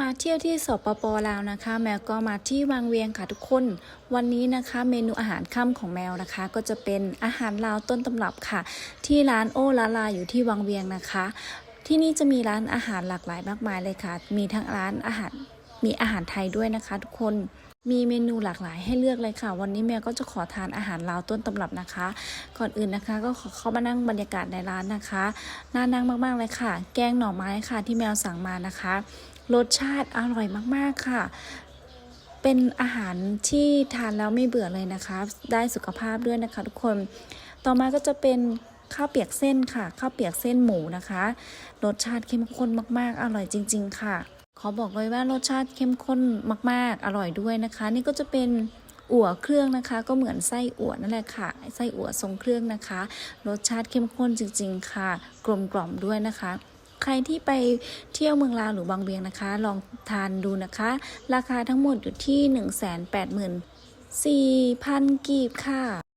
มาเที่ยวที่สปปลาวนะคะ แมวก็มาที่วังเวียงค่ะทุกคน วันนี้นะคะ เมนูอาหารค่ำของแมวนะคะ ก็จะเป็นอาหารลาวต้นตำรับค่ะ ที่ร้านโอลาลาอยู่ที่วังเวียงนะคะ ที่นี่จะมีร้านอาหารหลากหลายมากมายเลยค่ะ มีทั้งร้านอาหารมีอาหารไทยด้วยนะคะ ทุกคนมีเมนูหลากหลายให้เลือกเลยค่ะ วันนี้แมวก็จะขอทานอาหารลาวต้นตำรับนะคะ ก่อนอื่นนะคะ ก็ขอเข้ามานั่งบรรยากาศในร้านนะคะน่านั่งมากๆเลยค่ะ แกงหน่อไม้ค่ะที่แมวสั่งมานะคะ รสชาติอร่อยมาก ๆ ค่ะ เป็นอาหารที่ทานแล้วไม่เบื่อเลยนะคะ ได้สุขภาพด้วยนะคะ ทุกคน ต่อมาก็จะเป็นข้าวเปียกเส้นค่ะ ข้าวเปียกเส้นหมูนะคะ รสชาติเข้มข้นมาก ๆ อร่อยจริง ๆ ค่ะ ขอบอกเลยว่ารสชาติเข้มข้นมาก ๆ อร่อยด้วยนะคะ นี่ก็จะเป็นอั่วเครื่องนะคะ ก็เหมือนไส้อั่วนั่นแหละค่ะ ไส้อั่วทรงเครื่องนะคะ รสชาติเข้มข้นจริง ๆ ค่ะ กลมกล่อมด้วยนะคะ ใครที่ไปเที่ยวเมืองลาวหรือบางเวียงนะคะ ลองทานดูนะคะ ราคาทั้งหมดอยู่ที่ 1 8 4 0 0 0 กีบค่ะ